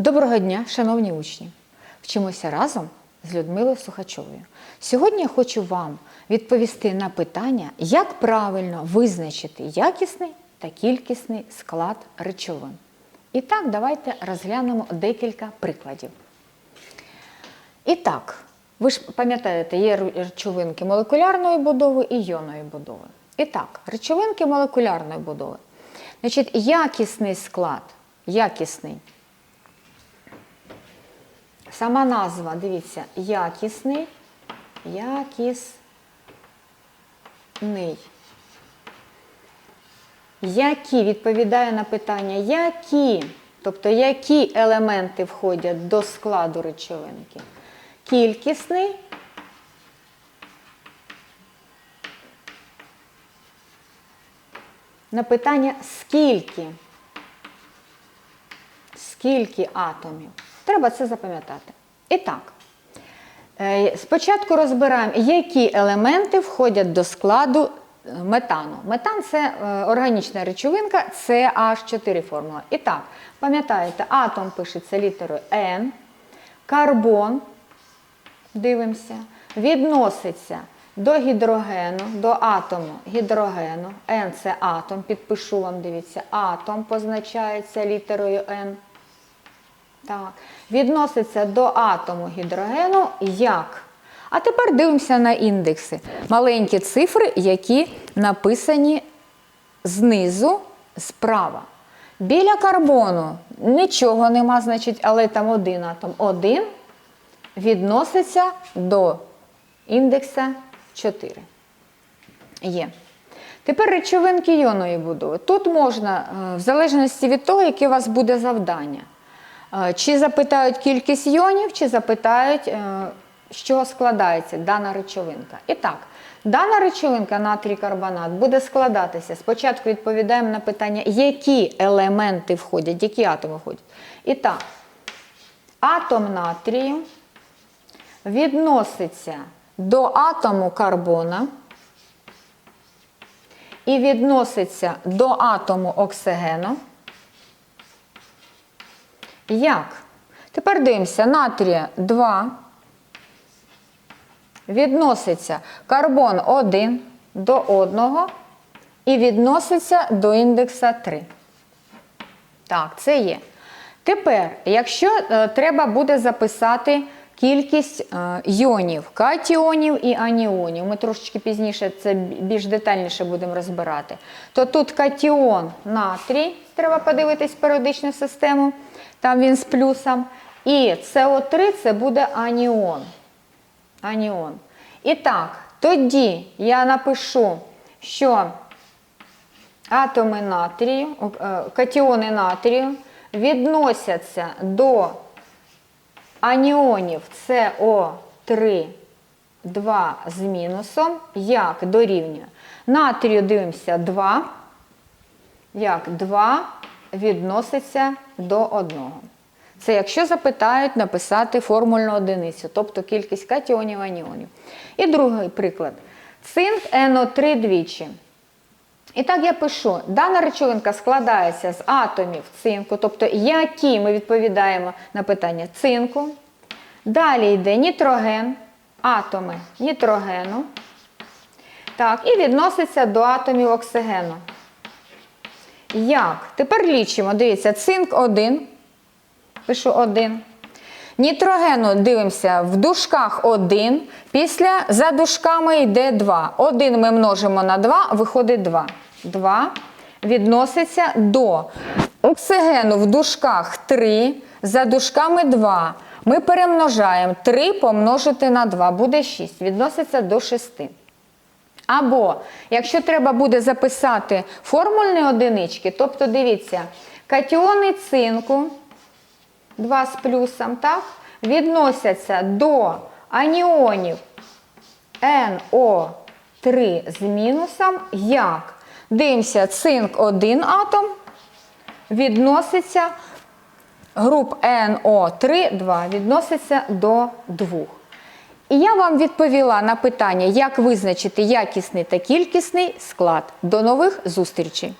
Доброго дня, шановні учні! Вчимося разом з Людмилою Сухачовою. Сьогодні я хочу вам відповісти на питання, як правильно визначити якісний та кількісний склад речовин. І так, давайте розглянемо декілька прикладів. І так, ви ж пам'ятаєте, є речовинки молекулярної будови і іонної будови. І так, речовинки молекулярної будови. Значить, якісний склад, якісний. Сама назва, дивіться, якісний, якісний. Які відповідає на питання, які, тобто які елементи входять до складу речовинки? Кількісний. На питання скільки? Скільки атомів? Треба це запам'ятати. І так, е, спочатку розбираємо, які елементи входять до складу е, метану. Метан це е, органічна речовинка, це аж 4 формула. І так, пам'ятаєте, атом пишеться літерою N, карбон, дивимося, відноситься до гідрогену, до атому гідрогену. N це атом, підпишу вам, дивіться, атом позначається літерою N. Так. Відноситься до атому гідрогену як? А тепер дивимося на індекси. Маленькі цифри, які написані знизу справа. Біля карбону нічого нема, значить, але там один атом. Один відноситься до індекса 4. Є. Тепер речовинки іонної будови. Тут можна, е, в залежності від того, яке у вас буде завдання. Е, Чи запитають кількість іонів, чи запитають, е, з чого складається дана речовинка. І так, дана речовинка натрій карбонат буде складатися. Спочатку відповідаємо на питання, які елементи входять, які атоми входять. І так, атом натрію відноситься до атому карбона і відноситься до атому оксигену. Як? Тепер дивимося, натрія 2. Відноситься карбон 1 до 1 і відноситься до індекса 3. Так, це є. Тепер, якщо е, треба буде записати кількість е, іонів, катіонів і аніонів, ми трошечки пізніше це більш детальніше будемо розбирати, то тут катіон натрій, треба подивитись періодичну систему, там він з плюсом. І СО3 це буде аніон. Аніон. І так, тоді я напишу, що атоми натрію, е, катіони натрію відносяться до аніонів СО3 2 з мінусом, як дорівнює. Натрію дивимося 2, як 2 відноситься до 1. Це якщо запитають написати формульну одиницю, тобто кількість катіонів аніонів. І другий приклад. Цинк НО3 двічі. І так я пишу, дана речовинка складається з атомів цинку, тобто які ми відповідаємо на питання цинку. Далі йде нітроген, атоми нітрогену. Так, І відноситься до атомів оксигену. Як? Тепер лічимо, дивіться, цинк 1. Пишу 1. Нітрогену дивимося в дужках 1. Після за дужками йде 2. 1 ми множимо на 2, виходить 2. 2 відноситься до оксигену в дужках 3. За дужками 2. Ми перемножаємо 3 помножити на 2, буде 6. Відноситься до 6. Або, якщо треба буде записати формульні одинички, тобто дивіться, катіони цинку 2 з плюсом, так, відносяться до аніонів НО3 з мінусом, як дивимося, цинк 1 атом відноситься, груп НО3, 2 відноситься до 2. І я вам відповіла на питання, як визначити якісний та кількісний склад. До нових зустрічей!